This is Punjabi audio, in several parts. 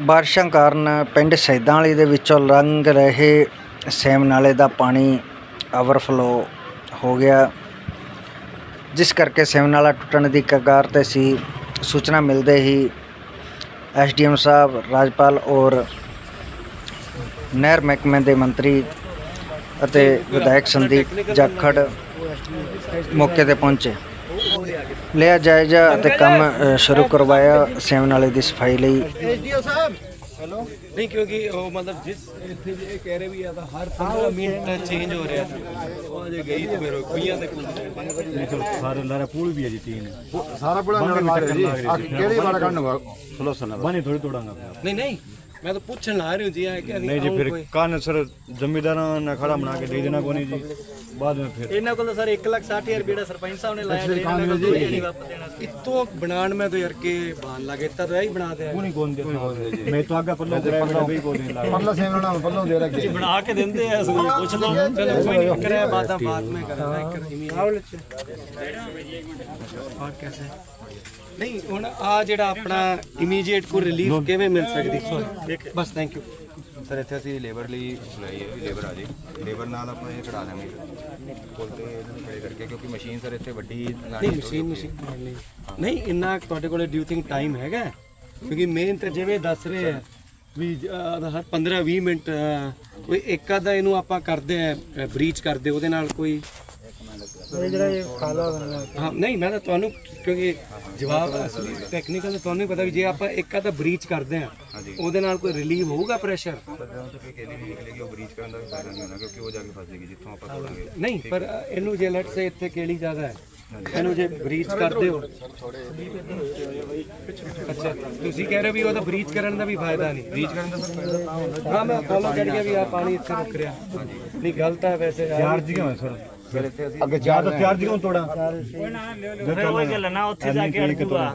ਬਾਰਿਸ਼ਾਂ ਕਾਰਨ ਪਿੰਡ ਸੈਦਾਂ ਵਾਲੀ ਦੇ ਵਿੱਚੋਂ ਲੰਘ ਰਹੇ ਸੇਮ ਨਾਲੇ ਦਾ ਪਾਣੀ ਓਵਰਫਲੋ ਹੋ ਗਿਆ, ਜਿਸ ਕਰਕੇ ਸੇਮ ਨਾਲਾ ਟੁੱਟਣ ਦੀ ਕਗਾਰ ਤੇ ਸੀ। ਸੂਚਨਾ ਮਿਲਦੇ ਹੀ ਐਸਡੀਐਮ ਸਾਹਿਬ, ਰਾਜਪਾਲ ਔਰ ਨਹਿਰ ਮਹਿਕਮੇ ਦੇ ਮੰਤਰੀ ਅਤੇ ਵਿਧਾਇਕ ਸੰਦੀਪ ਜਾਖੜ ਮੌਕੇ ਤੇ ਪਹੁੰਚੇ। ਲਿਆ ਜਾਇਜ਼ਾ ਅਤੇ ਕੰਮ ਸ਼ੁਰੂ ਕਰਵਾਇਆ ਸੇਮ ਨਾਲੇ ਦੀ ਸਫ਼ਾਈ ਲਈ। ਨਹੀਂ ਕਿਉਂਕਿ ਉਹ ਮਤਲਬ ਜਿਸ ਇੱਥੇ ਜੇ ਇਹ ਕਹਿ ਰਹੇ ਵੀ ਆ ਤਾਂ ਹਰ 15 ਮਿੰਟ ਚੇਂਜ ਹੋ ਰਿਹਾ ਉਹ ਜੇ ਗਈ ਤੇ ਫਿਰ ਕੁਈਆਂ ਤੇ ਕੁਝ ਸਾਰੇ ਲਾਰਾ ਪੂਲ ਵੀ ਹੈ ਜੀ ਤੀਨ। ਸਾਰਾ ਬੜਾ ਨਾਲ ਲਾ ਰਹੇ ਜੀ। ਆਹ ਕਿਹੜੀ ਵਾਲਾ ਕੰਨ ਵਾ ਬਾਨੇ ਥੋੜੀ ਤੋੜਾਂਗਾ। ਨਹੀਂ ਨਹੀਂ। ਮੈਂ ਤਾਂ ਪੁੱਛਣ ਆ ਰਹੀ ਹੁੰਦੀ ਹੈ ਕਿ ਨਹੀਂ ਜੀ ਫਿਰ ਕੰਨ ਸਰ ਜ਼ਮੀਦਾਰਾਂ ਨਾਲ ਖੜਾ ਬਣਾ ਕੇ ਦੇ ਦੇਣਾ ਕੋਈ ਨਹੀਂ ਜੀ। ਬਾਅਦ ਵਿੱਚ ਫਿਰ। ਇਹਨਾਂ ਕੋਲ ਤਾਂ ਸਰ 1,60,000 ਰੁਪਏ ਸਰਪੰਚ ਸਾਹਿਬ ਨੇ ਲਾਇਆ ਜੀ ਇਹਨਾਂ ਕੋਲ ਨਹੀਂ ਵਾਪਸ ਦੇਣਾ ਇਤੋਂ ਬਣਾਣ ਮੈਂ ਤਾਂ ਯਾਰ ਕੇ ਬਾਨ ਲਾਗੇ ਤਾਂ ਹੀ ਬਣਾ ਦਿਆ। ਕੋਈ ਕੋਨ ਦੇ ਜੀ। ਮੈਂ ਤਾਂ ਅੱਗਾ ਪੱਲੋਂ ਕਰਾਇਆ ਵੀ ਕੋਈ ਨਹੀਂ ਲਾਇਆ ਪੱਲਾ ਸੇਮ ਨਾਲ ਪੱਲੋਂ ਦੇ ਰੱਖੇ। ਜੀ ਬਣਾ ਕੇ ਦਿੰਦੇ ਆ ਸੋ ਪੁੱਛ ਲਓ। ਚਲੋ ਕੋਈ ਨਹੀਂ ਕਰਿਆ ਬਾਤਾਂ ਬਾਤ ਮੈਂ ਕਰਾਂਗਾ ਇੱਕ ਇਮੀ ਆਉਲ ਚ ਮੈਡਮ ਇੱਕ ਮਿੰਟ ਹੋਰ ਕੈਸੇ ਨਹੀਂ ਹੁਣ ਆ ਜਿਹੜਾ ਆਪਣਾ ਇਮੀਡੀਏਟ ਕੋ ਰਿਲੀਫ ਕਿਵੇਂ ਮਿਲ ਸਕਦੀ? ਸੋਰੀ ਬਸ ਥੈਂਕ ਯੂ ਸਰ ਇੱਥੇ ਅਸੀਂ ਲੇਬਰ ਲਈ ਬੁਲਾਈ ਹੈ ਵੀ ਲੇਬਰ ਆ ਜੇ। ਲੇਬਰ ਨਾਲ ਆਪਾਂ ਇਹ ਕਢਾ ਦਾਂਗੇ ਪੁੱਲ ਤੇ ਇਹਨਾਂ ਨੂੰ ਖੜੇ ਕਰਕੇ ਕਿਉਂਕਿ ਮਸ਼ੀਨ ਸਰ ਇੱਥੇ ਵੱਡੀ ਲਾਣੀ ਨਹੀਂ ਮਸ਼ੀਨ ਮਸ਼ੀਨ ਨਹੀਂ। ਨਹੀਂ ਇੰਨਾ ਤੁਹਾਡੇ ਕੋਲੇ ਡਿਊ ਥਿੰਕ ਟਾਈਮ ਹੈਗਾ। ਕਿਉਂਕਿ ਮੇਨ ਤੇ ਜਿਵੇਂ ਦੱਸ ਰਹੇ ਆ ਵੀ ਹਰ 15 20 ਮਿੰਟ ਕੋਈ ਇੱਕ ਆਧਾ ਇਹਨੂੰ ਆਪਾਂ ਕਰਦੇ ਆ ਬ੍ਰੀਚ ਕਰਦੇ ਉਹਦੇ ਨਾਲ ਕੋਈ ਹਾਂ ਨਹੀਂ ਮੈਂ ਤਾਂ ਤੁਹਾਨੂੰ ਕਿਉਂਕਿ ਜਵਾਬ ਅਸਲੀ ਟੈਕਨੀਕਲ ਤਾਂ ਤੁਹਾਨੂੰ ਹੀ ਪਤਾ ਵੀ ਜੇ ਆਪਾਂ ਇੱਕ ਆਧਾ ਬ੍ਰੀਚ ਕਰਦੇ ਆ ਉਹਦੇ ਨਾਲ ਕੋਈ ਰਿਲੀਵ ਹੋਊਗਾ ਪ੍ਰੈਸ਼ਰ ਨਹੀਂ ਫਾਇਦਾ ਜਾ ਪਰ ਇਹਨੂੰ ਜੇ ਲੈਟ ਸੇ ਇੱਥੇ ਕੇਲੀ ਜ਼ਿਆਦਾ ਹੈ ਇਹਨੂੰ ਜੇ ਬ੍ਰੀਚ ਕਰਦੇ ਹੋ। ਅੱਛਾ ਤੁਸੀਂ ਕਹਿ ਰਹੇ ਹੋ ਵੀ ਉਹਦਾ ਬ੍ਰੀਚ ਕਰਨ ਦਾ ਵੀ ਫਾਇਦਾ ਨਹੀਂ। ਬ੍ਰੀਚ ਕਰਨ ਦਾ ਸਰ ਹਾਂ ਮੈਂ ਫੋਲੋ ਕਰ ਗਿਆ ਵੀ ਆ ਪਾਣੀ ਇੱਥੇ ਰੁਕ ਰਿਹਾ। ਨਹੀਂ ਗਲਤ ਹੈ ਵੈਸੇ। ਯਾਰ। ਕਿਉਂ ਹੈ ਸਰ। ਫਿਰ ਇੱਥੇ ਅਸੀਂ ਅੱਗੇ ਜਾਂ ਤਾਂ ਚਾਰਜ ਕਿਉਂ ਤੋੜਾਂ ਫਿਰ ਉਹ ਚੱਲਣਾ ਉੱਥੇ ਜਾ ਕੇ ਅੜੂਗਾ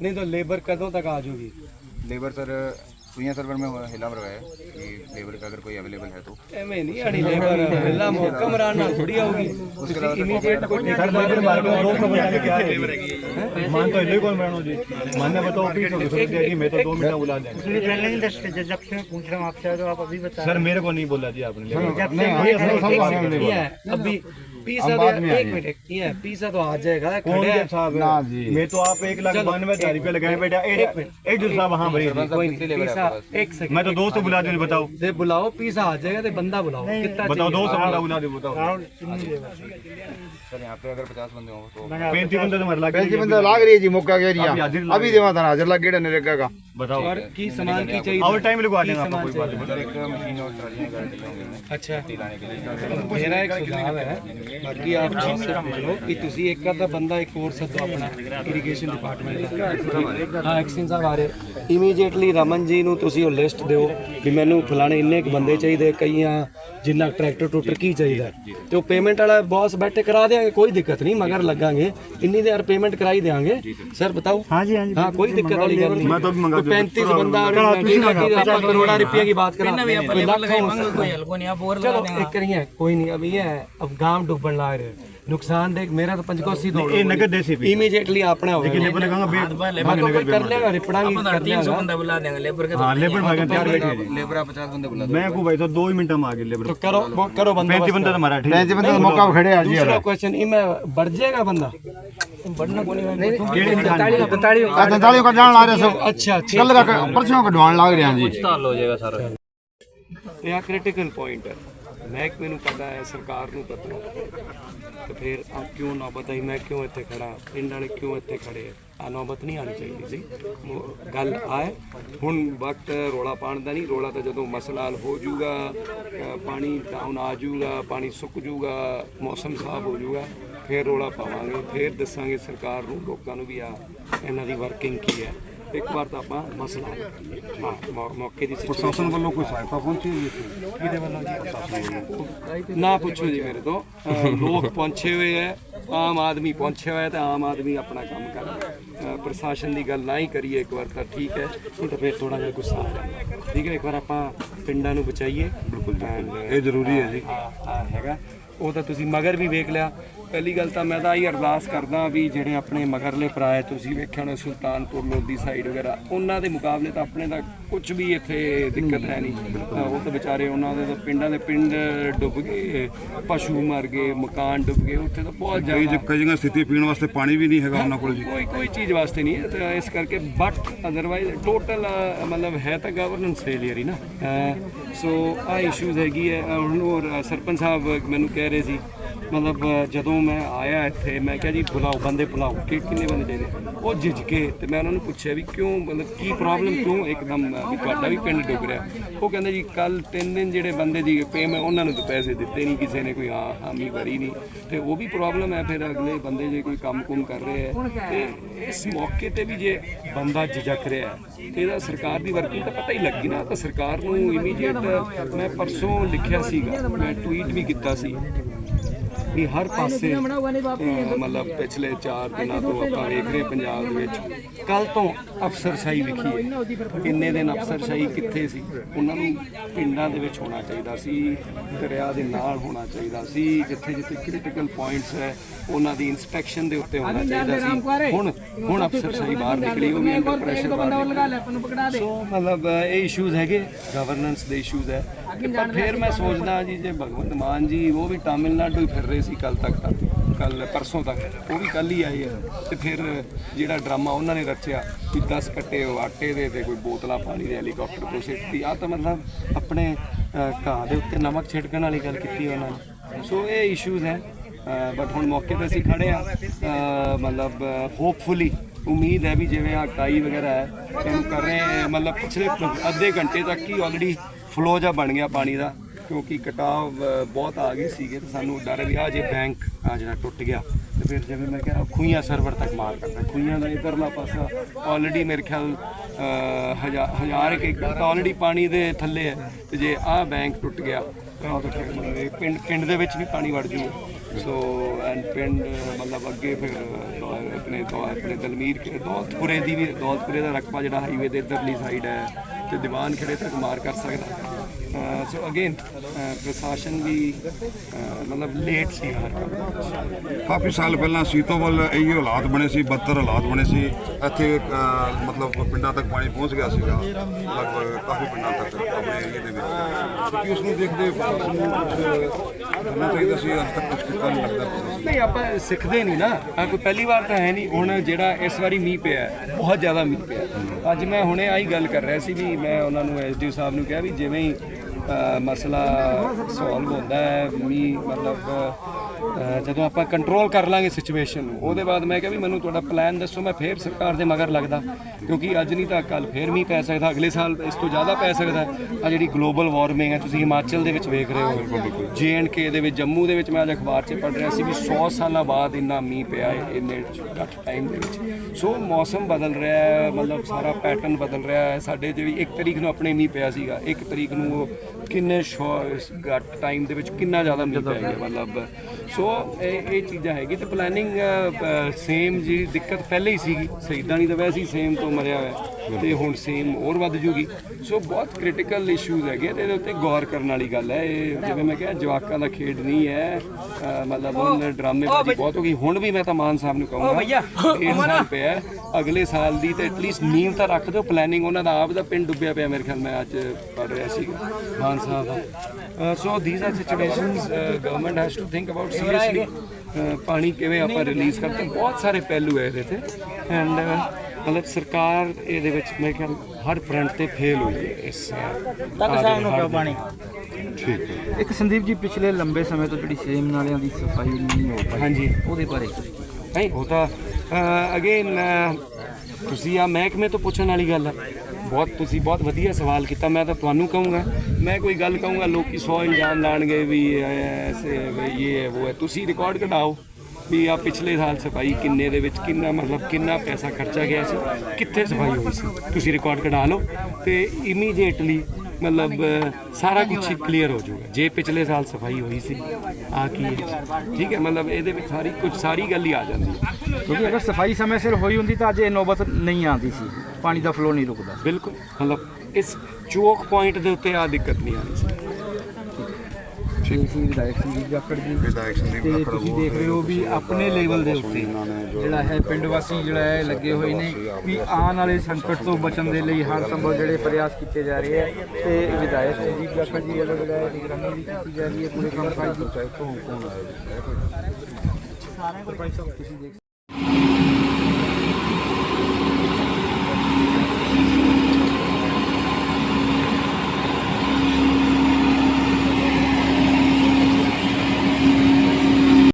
ਨਹੀਂ ਤਾਂ ਲੇਬਰ ਕਦੋਂ ਤੱਕ ਆ ਜਾਊਗੀ लेबर सर सुइयाँ सर्वर में हिला मरवाया है कि लेबर का अगर कोई अवेलेबल है तो ਐਵੇਂ ਨਹੀਂ ਆਣੀ ਲੇਬਰ ਪਹਿਲਾਂ ਮੌਕਾ ਮਰਾਨ ਨਾਲ ਥੋੜੀ ਆਊਗੀ ਤੁਸੀਂ ਇਮੀਡੀਏਟ ਕੋਈ सर लेबर मार के दो सौ बजा के क्या है मान तो इले कौन बनाओ जी मानने बताओ कि सौ रुपये कि मैं तो दो मिनट बुला देंगे पहले नहीं दस जब से मैं पूछ रहा हूँ आपसे तो आप अभी बता सर मेरे को नहीं बोला जी आपने लेबर जब नहीं से हम सब आने ये है अभी पीसा तो एक मिनट ये पीसा तो आ जाएगा कौन है साहब ना जी मैं तो आप एक लाख बानवे हजार रुपया लगाए बैठा एक मिनट साहब हाँ भरी पीसा एक सेकंड मैं तो दोस्त बुला दूँ बताओ से बुलाओ पीसा आ जाएगा तो बंदा बुलाओ कितना बताओ दोस्त बंदा बुला दो बताओ सर यहाँ पे अगर पचास बंदे हो तो पैंतीस बंदा तुम्हारे लग पैंतीस बंदा लग रही है जी मौका कह रही है अभी देवा था हाजिर लग गया नरेगा का बताओ और की सामान की चाहिए और टाइम लगवा देंगे सामान आपको कोई बात नहीं सर एक मशीन और ट्रालियाँ गाड़ी होंगे अच्छा लाने के लिए मेरा एक सुझाव है बाकी आप सिर्फ मानो कि ਤੁਸੀਂ ਇੱਕ ਅੱਧਾ ਬੰਦਾ ਇੱਕ ਹੋਰ ਸੱਦੋ ਆਪਣਾ ਇਰੀਗੇਸ਼ਨ ਡਿਪਾਰਟਮੈਂਟ ਦਾ ਹਾਂ ਐਕਸ਼ਨ ਸਾਹਿਬ ਆ ਰਹੇ ਇਮੀਡੀਏਟਲੀ ਰਮਨ ਜੀ ਨੂੰ ਤੁਸੀਂ ਉਹ ਲਿਸਟ ਦਿਓ ਵੀ ਮੈਨੂੰ ਫਲਾਣੇ ਇੰਨੇ ਕੁ ਬੰਦੇ ਚਾਹੀਦੇ ਕਈਆਂ ਜਿੰਨਾ ਟਰੈਕਟਰ ਟੂਟਰ ਕੀ ਚਾਹੀਦਾ ਤੇ ਉਹ ਪੇਮੈਂਟ ਵਾਲਾ ਬੌਸ ਬੈਠੇ ਕਰਾ ਦੇਾਂਗੇ ਕੋਈ ਦਿੱਕਤ ਨਹੀਂ ਮਗਰ ਲੱਗਾਂਗੇ ਇੰਨੀ ਦੇਰ ਪੇਮੈਂਟ ਕਰਾਈ ਦੇਾਂਗੇ ਸਰ ਬਤਾਓ हाँ जी हाँ जी हाँ कोई दिक्कत वाली गल नहीं मैं तो भी मंगा दूं। पैंतीस बंदा आप करोड़ा रुपये की बात करा कोई लाखों कोई हल्को नहीं आप और चलो एक करिए कोई नहीं अभी ये है अब गांव डूबन ला रहे हैं। नुकसान देख मेरा तो पंचकोसी दो ये नगद देसी भी इमीडिएटली अपना हो लेकिन लेबर लगाऊंगा बे हाँ तो कोई कर लेगा रिपड़ांगी कर लेगा बंदा बुला देंगे लेबर के हाँ लेबर भागे तैयार बैठे जी लेबर आप पचास बंदे बुला मैं को भाई तो दो ही मिनट में आ गए लेबर तो करो वो करो बंदा पैंतीस बंदा तो मराठी ਪੈਂਤੀ ਬੰਦੇ ਦਾ ਮੌਕਾ ਖੜੇ ਆ ਜੀ दूसरा क्वेश्चन इमे बढ़ जाएगा बंदा बढ़ना को नहीं केड़ी निकालनी है? ਆ ਦੰਦਾਲੀਆਂ ਕੱਢਣ ਲਾ ਰਹੇ ਸਭ अच्छा अच्छा ਕੱਲ ਦਾ ਪਰਚੀਆਂ ਕਢਵਾਉਣ ਲੱਗ ਰਹੇ ਹਾਂ ਜੀ ਇਹ ਕ੍ਰਿਟੀਕਲ ਪੁਆਇੰਟ ਹੈ ਮਹਿਕਮੇ ਨੂੰ ਪਤਾ ਹੈ ਸਰਕਾਰ ਨੂੰ ਪਤਾ ਹੈ ਤੇ ਫਿਰ ਆ ਕਿਉਂ ਨੌਬਤ ਆਈ? ਮੈਂ ਕਿਉਂ ਇੱਥੇ ਖੜਾ ਪਿੰਡ ਵਾਲੇ ਕਿਉਂ ਇੱਥੇ ਖੜੇ ਆ ਨੌਬਤ ਨਹੀਂ ਆਣੀ ਚਾਹੀਦੀ ਸੀ। ਗੱਲ ਆਏ ਹੁਣ ਵਕਤ ਰੋਲਾ ਪਾਣ ਦਾ ਨਹੀਂ। ਰੋਲਾ ਤਾਂ ਜਦੋਂ ਮਸਲਾ ਹੱਲ ਹੋ ਜਾਊਗਾ ਪਾਣੀ ਡਾਊਨ ਆ ਜਾਊਗਾ, ਪਾਣੀ ਸੁੱਕ ਜਾਊਗਾ, ਮੌਸਮ ਸਾਫ਼ ਹੋ ਜਾਊਗਾ, ਫਿਰ ਰੋਲਾ ਪਾਵਾਂਗੇ। ਫਿਰ ਦੱਸਾਂਗੇ ਸਰਕਾਰ ਨੂੰ, ਲੋਕਾਂ ਨੂੰ ਵੀ ਆ, ਇਹਨਾਂ ਦੀ ਵਰਕਿੰਗ ਕੀ ਹੈ। ਇੱਕ ਵਾਰ ਤਾਂ ਆਪਾਂ ਮਸਲਾ। ਹਾਂ ਮੌਕੇ ਦੀ ਸਿਚੁਏਸ਼ਨ ਵੱਲੋਂ ਕੋਈ ਸਹਾਇਤਾ ਪਹੁੰਚੀ ਕਿਹਦੇ ਵੱਲੋਂ ਜੀ? ਨਾ ਪੁੱਛੋ ਜੀ ਮੇਰੇ ਤੋਂ। ਅਹ ਲੋਕ ਪਹੁੰਚੇ ਹੋਏ ਹੈ ਆਮ ਆਦਮੀ ਪਹੁੰਚਿਆ ਹੋਇਆ ਤੇ ਆਮ ਆਦਮੀ ਆਪਣਾ ਕੰਮ ਕਰ ਰਿਹਾ। ਅਹ ਪ੍ਰਸ਼ਾਸਨ ਦੀ ਗੱਲ ਨਾ ਹੀ ਕਰੀਏ ਇੱਕ ਵਾਰ ਤਾਂ ਠੀਕ ਹੈ ਨਹੀਂ ਤਾਂ ਫਿਰ ਥੋੜਾ ਜਿਹਾ ਗੁੱਸਾ ਆ ਜਾਂਦਾ ਠੀਕ ਹੈ ਇੱਕ ਵਾਰ ਆਪਾਂ ਪਿੰਡਾਂ ਨੂੰ ਬਚਾਈਏ। ਬਿਲਕੁਲ ਇਹ ਜ਼ਰੂਰੀ ਹੈ ਜੀ। ਹੈਗਾ। ਉਹ ਤਾਂ ਤੁਸੀਂ ਮਗਰ ਵੀ ਵੇਖ ਲਿਆ। ਪਹਿਲੀ ਗੱਲ ਤਾਂ ਮੈਂ ਤਾਂ ਇਹ ਅਰਦਾਸ ਕਰਦਾ ਵੀ ਜਿਹੜੇ ਆਪਣੇ ਮਗਰਲੇ ਹੈ ਤੁਸੀਂ ਵੇਖਿਆ ਹੋਣਾ ਸੁਲਤਾਨਪੁਰ ਲੋਧੀ ਸਾਈਡ ਵਗੈਰਾ ਉਹਨਾਂ ਦੇ ਮੁਕਾਬਲੇ ਤਾਂ ਆਪਣੇ ਦਾ ਕੁਝ ਵੀ ਇੱਥੇ ਦਿੱਕਤ ਹੈ ਨਹੀਂ। ਤਾਂ ਉਹ ਤਾਂ ਵਿਚਾਰੇ ਉਹਨਾਂ ਦੇ ਤਾਂ ਪਿੰਡਾਂ ਦੇ ਪਿੰਡ ਡੁੱਬ ਗਏ ਪਸ਼ੂ ਮਰ ਗਏ ਮਕਾਨ ਡੁੱਬ ਗਏ ਉੱਥੇ ਤਾਂ ਬਹੁਤ ਜ਼ਿਆਦਾ ਕਈ ਜਗ੍ਹਾ ਸਥਿਤੀ ਪੀਣ ਵਾਸਤੇ ਪਾਣੀ ਵੀ ਨਹੀਂ ਹੈਗਾ ਉਹਨਾਂ ਕੋਲ ਜੀ। ਕੋਈ ਕੋਈ ਚੀਜ਼ ਵਾਸਤੇ ਨਹੀਂ ਹੈ ਤਾਂ ਇਸ ਕਰਕੇ ਬਟ ਅਦਰਵਾਈਜ਼ ਟੋਟਲ ਮਤਲਬ ਹੈ ਤਾਂ ਗਵਰਨੈਂਸ ਫੇਲਿਅਰ ਹੀ ਨਾ। ਸੋ ਆ ਇਸ਼ੂਜ਼ ਹੈਗੀ ਹੈ। ਹੁਣ ਹੋਰ ਸਰਪੰਚ ਸਾਹਿਬ ਮੈਨੂੰ ਕਹਿ ਰਹੇ ਸੀ ਮਤਲਬ ਜਦੋਂ ਮੈਂ ਆਇਆ ਇੱਥੇ, ਮੈਂ ਕਿਹਾ ਜੀ ਬੁਲਾਓ ਬੰਦੇ ਬੁਲਾਓ ਕਿ, ਕਿੰਨੇ ਬੰਦੇ ਚਾਹੀਦੇ ਉਹ ਝਿਜਕੇ ਤੇ ਮੈਂ ਉਹਨਾਂ ਨੂੰ ਪੁੱਛਿਆ ਵੀ ਕਿਉਂ, ਮਤਲਬ ਕੀ ਪ੍ਰੋਬਲਮ ਕਿਉਂ ਇੱਕਦਮ, ਅਹ, ਵੀ ਤੁਹਾਡਾ ਵੀ ਪਿੰਡ ਡੁੱਬ ਰਿਹਾ? ਉਹ ਕਹਿੰਦੇ ਜੀ ਕੱਲ ਤਿੰਨ ਦਿਨ ਜਿਹੜੇ ਬੰਦੇ ਦੀ ਪੇ ਮੈਂ ਉਹਨਾਂ ਨੂੰ ਤਾਂ ਪੈਸੇ ਦਿੱਤੇ ਨਹੀਂ, ਕਿਸੇ ਨੇ ਕੋਈ ਹਾਂ, ਹਾਮੀ ਭਰੀ ਨਹੀਂ। ਤੇ ਉਹ ਵੀ ਪ੍ਰੋਬਲਮ ਹੈ, ਫਿਰ ਅਗਲੇ ਬੰਦੇ ਜੇ ਕੋਈ ਕੰਮ ਕੁਮ ਕਰ ਰਹੇ ਹੈ, ਤੇ ਇਸ ਮੌਕੇ ਤੇ ਵੀ ਜੇ ਬੰਦਾ ਝਿਜਕ ਰਿਹਾ ਹੈ, ਤੇ ਇਹਦਾ ਸਰਕਾਰ ਦੀ ਵਰਕਿੰਗ ਤਾਂ ਪਤਾ ਹੀ ਲੱਗੀ ਨਾ, ਤਾਂ ਸਰਕਾਰ ਨੂੰ ਇਮੀਡੀਏਟ ਮੈਂ ਪਰਸੋਂ ਲਿਖਿਆ ਸੀਗਾ, ਮੈਂ ਟਵੀਟ ਵੀ ਕੀਤਾ ਸੀ ਵੀ ਹਰ ਪਾਸੇ ਅਹ, ਮਤਲਬ ਪਿਛਲੇ 4 ਦਿਨਾਂ ਤੋਂ ਆਪਾਂ ਵੇਖ ਰਹੇ ਪੰਜਾਬ ਦੇ ਵਿੱਚ। ਕੱਲ ਤੋਂ ਅਫਸਰਸ਼ਾਹੀ ਵਿਖੀ ਹੈ ਕਿੰਨੇ ਦਿਨ ਅਫਸਰਸ਼ਾਹੀ ਕਿੱਥੇ ਸੀ? ਉਹਨਾਂ ਨੂੰ ਪਿੰਡਾਂ ਦੇ ਵਿੱਚ ਹੋਣਾ ਚਾਹੀਦਾ ਸੀ ਦਰਿਆ ਦੇ ਨਾਲ ਹੋਣਾ ਚਾਹੀਦਾ ਸੀ ਜਿੱਥੇ ਜਿੱਥੇ ਕ੍ਰਿਟੀਕਲ ਪੁਆਇੰਟਸ ਹੈ ਉਹਨਾਂ ਦੀ ਇਨਸਪੈਕਸ਼ਨ ਦੇ ਉੱਤੇ ਹੋਣਾ ਚਾਹੀਦਾ ਸੀ। ਹੁਣ ਹੁਣ ਅਫਸਰਸ਼ਾਹੀ ਬਾਹਰ ਨਿਕਲੀ ਉਹ ਵੀ ਅੰਡਰ ਪ੍ਰੈਸ਼ਰ ਬਾਹਰ ਨਿਕਲੀ। ਸੋ ਮਤਲਬ ਇਹ ਇਸ਼ੂਜ਼ ਹੈਗੇ। ਗਵਰਨੈਂਸ ਦੇ ਇਸ਼ੂਜ਼ ਹੈ। ਪਰ ਫਿਰ ਮੈਂ ਸੋਚਦਾ ਜੀ ਜੇ ਭਗਵੰਤ ਮਾਨ ਜੀ ਉਹ ਵੀ ਤਾਮਿਲਨਾਡੂ ਹੀ ਫਿਰ ਰਹੇ ਸੀ ਕੱਲ ਤੱਕ ਤਾਂ ਕੱਲ ਪਰਸੋਂ ਤੱਕ ਉਹ ਵੀ ਕੱਲ ਹੀ ਆਏ ਆ। ਤੇ ਫਿਰ ਜਿਹੜਾ ਡਰਾਮਾ ਉਹਨਾਂ ਨੇ ਰਚਿਆ ਵੀ 10 ਕੱਟੇ ਆਟੇ ਦੇ ਤੇ ਕੋਈ ਬੋਤਲਾਂ ਪਾਣੀ ਦੇ ਹੈਲੀਕਾਪਟਰ ਤੋਂ ਸਿੱਟਦੀ ਆ ਤਾਂ ਮਤਲਬ ਆਪਣੇ ਘਾਹ ਦੇ ਉੱਤੇ ਨਮਕ ਛਿੜਕਣ ਵਾਲੀ ਗੱਲ ਕੀਤੀ ਉਹਨਾਂ ਨੇ। ਸੋ ਇਹ ਇਸ਼ੂਜ਼ ਹੈ। ਬਟ ਹੁਣ ਮੌਕੇ ਤੇ ਅਸੀਂ ਖੜੇ ਆ ਮਤਲਬ ਹੋਪਫੁਲੀ ਉਮੀਦ ਹੈ ਵੀ ਜਿਵੇਂ ਆ ਕਾਈ ਵਗੈਰਾ ਹੈ ਇਹਨੂੰ ਕਰ ਰਹੇ ਮਤਲਬ ਪਿਛਲੇ ਅੱਧੇ ਘੰਟੇ ਤੱਕ ਹੀ ਆਲਰੇਡੀ ਫਲੋ ਜਾ ਬਣ ਗਿਆ ਪਾਣੀ ਦਾ ਕਿਉਂਕਿ ਕਟਾਵ ਬਹੁਤ ਆ ਗਈ ਸੀਗੇ ਤੇ ਸਾਨੂੰ ਡਰ ਵੀ ਆ ਜੇ ਬੈਂਕ ਆ ਜਿਹੜਾ ਟੁੱਟ ਗਿਆ ਤੇ ਫਿਰ ਜਿਵੇਂ ਮੈਂ ਕਿਹਾ ਖੂਈਆਂ ਸਰਵਰ ਤੱਕ ਮਾਰ ਕਰਦਾ ਖੂਈਆਂ ਦਾ ਇਧਰਲਾ ਪਾਸਾ ਆਲਰੇਡੀ ਮੇਰੇ ਖਿਆਲ ਅ, ਹਜ਼ਾਰ ਹਜ਼ਾਰ ਇੱਕ ਏਕੜ ਤਾਂ ਆਲਰੇਡੀ ਪਾਣੀ ਦੇ ਥੱਲੇ ਹੈ ਤੇ ਜੇ ਆਹ ਬੈਂਕ ਟੁੱਟ ਗਿਆ ਤਾਂ ਤਾਂ ਪਿੰਡ ਪਿੰਡ ਦੇ ਵਿੱਚ ਵੀ ਪਾਣੀ ਵੜ ਜੂਗਾ ਸੋ ਐਂਡ ਪਿੰਡ ਮਤਲਬ ਅੱਗੇ ਫਿਰ ਆਪਣੇ ਦੌ- ਆਪਣੇ ਦਲਮੀਰ ਕੇ ਦੌਲਤਪੁਰੇ ਦੀ ਵੀ ਦੌਲਤਪੁਰੇ ਦਾ ਰਕਬਾ ਜਿਹੜਾ ਹਾਈਵੇ ਦੇ ਇਧਰਲੀ ਸਾਈਡ ਹੈ ਤੇ ਦੀਵਾਨ ਖੇੜੇ ਤੱਕ ਮਾਰ ਕਰ ਸਕਦਾ। ਸੋ ਅਗੇਨ ਪ੍ਰਸ਼ਾਸਨ ਵੀ ਮਤਲਬ ਲੇਟ ਸੀ ਕਾਫੀ ਸਾਲ ਪਹਿਲਾਂ ਸੀਤੋਵਲ ਇਹੀ ਹਾਲਾਤ ਬਣੇ ਸੀ ਬੱਤਰ ਹਾਲਾਤ ਬਣੇ ਸੀ। ਇੱਥੇ ਮਤਲਬ ਪਿੰਡਾਂ ਤੱਕ ਪਾਣੀ ਪਹੁੰਚ ਗਿਆ ਸੀਗਾ। ਲਗਭਗ ਕਾਫੀ ਪਿੰਡਾਂ ਤੱਕ ਆਪਣੇ ਏਰੀਏ ਦੇ ਵਿੱਚ। ਕਿਉਂਕਿ ਉਸ ਨੂੰ ਦੇਖਦੇ ਕਰਨਾ ਚਾਹੀਦਾ ਸੀ ਅੱਜ ਤੱਕ ਕੁਝ ਕੀਤਾ ਨਹੀਂ ਲੱਗਦਾ ਨਹੀਂ ਆਪਾਂ ਸਿੱਖਦੇ ਨਹੀਂ ਨਾ। ਆ ਕੋਈ ਪਹਿਲੀ ਵਾਰ ਤਾਂ ਹੈ ਨਹੀਂ। ਹੁਣ ਜਿਹੜਾ ਇਸ ਵਾਰੀ ਮੀਂਹ ਪਿਆ ਬਹੁਤ ਜ਼ਿਆਦਾ ਮੀਂਹ ਪਿਆ। ਅੱਜ ਮੈਂ ਹੁਣੇ ਆਹੀ ਗੱਲ ਕਰ ਰਿਹਾ ਸੀ ਵੀ ਮੈਂ ਉਹਨਾਂ ਨੂੰ ਐਸਡੀਓ ਸਾਹਿਬ ਨੂੰ ਕਿਹਾ ਵੀ ਜਿਵੇਂ ਹੀ ਮਸਲਾ ਸੋਲਵ ਹੁੰਦਾ ਹੈ ਮੀਂਹ ਮਤਲਬ ਜਦੋਂ ਆਪਾਂ ਕੰਟਰੋਲ ਕਰ ਲਾਂਗੇ ਸਿਚੁਏਸ਼ਨ ਨੂੰ, ਉਹਦੇ ਬਾਅਦ ਮੈਂ ਕਿਹਾ ਵੀ ਮੈਨੂੰ ਤੁਹਾਡਾ ਪਲਾਨ ਦੱਸੋ, ਮੈਂ ਫੇਰ ਸਰਕਾਰ ਦੇ ਮਗਰ ਲੱਗਦਾ, ਕਿਉਂਕਿ ਅੱਜ ਨਹੀਂ ਤਾਂ ਕੱਲ ਫੇਰ ਮੀਂਹ ਪੈ ਸਕਦਾ, ਅਗਲੇ ਸਾਲ ਇਸ ਤੋਂ ਜ਼ਿਆਦਾ ਪੈ ਸਕਦਾ ਆ ਜਿਹੜੀ ਗਲੋਬਲ ਵਾਰਮਿੰਗ ਹੈ, ਤੁਸੀਂ ਹਿਮਾਚਲ ਦੇ ਵਿੱਚ ਵੇਖ ਰਹੇ ਹੋ ਜੇ ਐਂਡ ਕੇ ਦੇ ਵਿੱਚ, ਜੰਮੂ ਦੇ ਵਿੱਚ ਮੈਂ ਅੱਜ ਅਖਬਾਰ 'ਚ ਪੜ੍ਹ ਰਿਹਾ ਸੀ ਵੀ 100 ਸਾਲਾਂ ਬਾਅਦ ਇੰਨਾ ਮੀਂਹ ਪਿਆ ਹੈ, ਇੰਨੇ ਘੱਟ ਟਾਈਮ ਦੇ ਵਿੱਚ। ਸੋ ਮੌਸਮ ਬਦਲ ਰਿਹਾ ਹੈ, ਮਤਲਬ ਸਾਰਾ ਪੈਟਰਨ ਬਦਲ ਰਿਹਾ ਹੈ। ਸਾਡੇ ਜਿਹੜੀ 1 ਤਰੀਕ ਨੂੰ ਆਪਣੇ ਮੀਂਹ ਪਿਆ ਸੀਗਾ 1 ਤਰੀਕ ਨੂੰ ਉਹ ਕਿੰਨੇ ਸ਼ੋ- ਘੱਟ ਟਾਈਮ ਦੇ ਵਿੱਚ ਕਿੰਨਾ ਜ਼ਿਆਦਾ ਮੀਂਹ ਪੈ ਗਿਆ, ਮਤਲਬ ਸੋ, ਇਹ ਇਹ ਚੀਜ਼ਾਂ ਹੈਗੀ ਤੇ ਪਲੈਨਿੰਗ ਸੇਮ ਜੀ, ਦਿੱਕਤ ਪਹਿਲੇ ਹੀ ਸੀਗੀ। ਸ਼ਹੀਦਾਂ ਨਹੀਂ ਤਾਂ ਵੈਸੇ ਹੀ ਸੇਮ ਤੋਂ ਮਰਿਆ ਹੋਇਆ। ਤੇ ਹੁਣ ਸੇਮ ਹੋਰ ਵੱਧ ਜੂਗੀ। ਸੋ ਬਹੁਤ ਕ੍ਰਿਟੀਕਲ ਇਸ਼ੂਜ਼ ਹੈਗੇ ਤੇ ਇਹਦੇ ਉੱਤੇ ਗੌਰ ਕਰਨ ਵਾਲੀ ਗੱਲ ਹੈ। ਇਹ ਜਿਵੇਂ ਮੈਂ ਕਿਹਾ ਜਵਾਕਾਂ ਦਾ ਖੇਡ ਨਹੀਂ ਹੈ। ਅਹ ਮਤਲਬ ਹੁਣ ਡਰਾਮੇਬਾਜ਼ੀ ਬਹੁਤ ਹੋ ਗਈ। ਹੁਣ ਵੀ ਮੈਂ ਤਾਂ ਮਾਨ ਸਾਹਿਬ ਨੂੰ ਕਹੂੰਗਾ ਇਹ ਸਾਲ ਪਿਆ ਅਗਲੇ ਸਾਲ ਦੀ ਤੇ ਐਟਲੀਸਟ ਨੀਂਵ ਤਾਂ ਰੱਖ ਦਿਓ। ਪਲੈਨਿੰਗ ਉਹਨਾਂ ਦਾ ਆਪ ਦਾ ਪਿੰਡ ਡੁੱਬਿਆ ਪਿਆ ਮੇਰੇ ਖਿਆਲ ਮੈਂ ਅੱਜ ਪੜ ਰਿਹਾ ਸੀ। ਮਾਨ ਸਾਹਿਬ ਦਾ। So these are situations government has to think about seriously ਪਾਣੀ ਕਿਵੇਂ ਆਪਾਂ ਰਿਲੀਜ਼ ਕਰਦੇ। ਬਹੁਤ ਸਾਰੇ ਪਹਿਲੂ ਹੈ ਇਹਦੇ ਤੇ। ਐਂਡ ਮਤਲਬ ਸਰਕਾਰ ਇਹਦੇ ਵਿੱਚ ਮੇਰੇ ਖਿਆਲ ਹਰ ਫਰੰਟ ਤੇ ਫੇਲ ਹੋਈ ਹੈ ਇਸ ਤੱਕ ਸਾਹਿਬ ਨੂੰ ਕਿਉਂ ਪਾਣੀ? ਇੱਕ ਸੰਦੀਪ ਜੀ ਪਿਛਲੇ ਲੰਬੇ ਸਮੇਂ ਤੋਂ ਜਿਹੜੀ ਸੇਮ ਨਾਲਿਆਂ ਦੀ ਸਫ਼ਾਈ ਨਹੀਂ ਹੋ ਪਾਈ। ਹਾਂਜੀ। ਉਹਦੇ ਬਾਰੇ ਨਹੀਂ ਉਹ ਤਾਂ ਅਗੇਨ ਤੁਸੀਂ ਆ ਮਹਿਕਮੇ ਤੋਂ ਪੁੱਛਣ ਵਾਲੀ ਗੱਲ ਹੈ ਬਹੁਤ ਤੁਸੀਂ ਬਹੁਤ ਵਧੀਆ ਸਵਾਲ ਕੀਤਾ ਮੈਂ ਤਾਂ ਤੁਹਾਨੂੰ ਕਹੂੰਗਾ। ਮੈਂ ਕੋਈ ਗੱਲ ਕਹੂੰਗਾ ਲੋਕੀ ਸੌ ਇਲਜ਼ਾਮ ਲਾਣਗੇ ਵੀ ਐਸੇ ਵੀ ਇਹ ਹੈ ਉਹ ਹੈ ਤੁਸੀਂ ਰਿਕਾਰਡ ਕਢਾਓ। ਵੀ ਆ ਪਿਛਲੇ ਸਾਲ ਸਫ਼ਾਈ ਕਿੰਨੇ ਦੇ ਵਿੱਚ ਕਿੰਨਾ ਮਤਲਬ ਕਿੰਨਾ ਪੈਸਾ ਖਰਚਾ ਗਿਆ ਸੀ ਕਿੱਥੇ ਸਫ਼ਾਈ ਹੋਈ ਸੀ? ਤੁਸੀਂ ਰਿਕਾਰਡ ਕਢਾ ਲਓ ਤੇ ਇਮੀਡੀਏਟਲੀ ਮਤਲਬ ਸਾਰਾ ਕੁਝ ਕਲੀਅਰ ਹੋ ਜਾਊਗਾ। ਜੇ ਪਿਛਲੇ ਸਾਲ ਸਫ਼ਾਈ ਹੋਈ ਸੀ ਆ ਕੀ ਹੈ? ਠੀਕ ਹੈ ਮਤਲਬ ਇਹਦੇ ਵਿੱਚ ਸਾਰੀ ਕੁਝ ਸਾਰੀ ਗੱਲ ਹੀ ਆ ਜਾਂਦੀ ਹੈ। ਕਿਉਂਕਿ ਅਗਰ ਸਫ਼ਾਈ ਸਮੇਂ ਸਿਰ ਹੋਈ ਹੁੰਦੀ ਤਾਂ ਅੱਜ ਇਹ ਨੌਬਤ ਨਹੀਂ ਆਉਂਦੀ ਸੀ। ਪਾਣੀ ਦਾ ਫਲੋ ਨਹੀਂ ਰੁਕਦਾ। ਬਿਲਕੁਲ ਮਤਲਬ ਇਸ ਚੌਕ ਪੁਆਇੰਟ ਦੇ ਉੱਤੇ ਆ ਦਿੱਕਤ ਨਹੀਂ ਆਣੀ ਸੀ। ਤੇ ਸੀ ਵਿਧਾਇਕ ਸੰਦੀਪ ਜਾਖੜ ਜੀ। ਵਿਧਾਇਕ ਸੰਦੀਪ ਤੇ ਲੱਖੜ ਤੁਸੀਂ ਦੇਖ ਰਹੇ ਹੋ ਵੀ ਆਪਣੇ ਲੈਵਲ ਦੇ ਉੱਤੇ ਜਿਹੜਾ ਹੈ ਪਿੰਡ ਵਾਸੀ ਜਿਹੜਾ ਹੈ ਲੱਗੇ ਹੋਏ ਨੇ ਵੀ ਆਉਣ ਵਾਲੇ ਸੰਕਟ ਤੋਂ ਬਚਣ ਦੇ ਲਈ ਹਰ ਸੰਭਵ ਜਿਹੜੇ ਪ੍ਰਯਾਸ ਕੀਤੇ ਜਾ ਰਹੇ ਹੈ ਤੇ ਵਿਧਾਇਕ ਸੰਦੀਪ ਜਾਖੜ ਜੀ ਵੱਲੋਂ ਜਿਹੜਾ ਹੈ ਨਿਗਰਾਨੀ ਵੀ ਕੀਤੀ ਜਾ ਰਹੀ ਹੈ ਪੂਰੇ ਕੰਮ ਕਾਜ ਦੀ। ਸਰਪੰਚ ਸਾਹਿਬ ਤੁਸੀਂ ਦੇਖ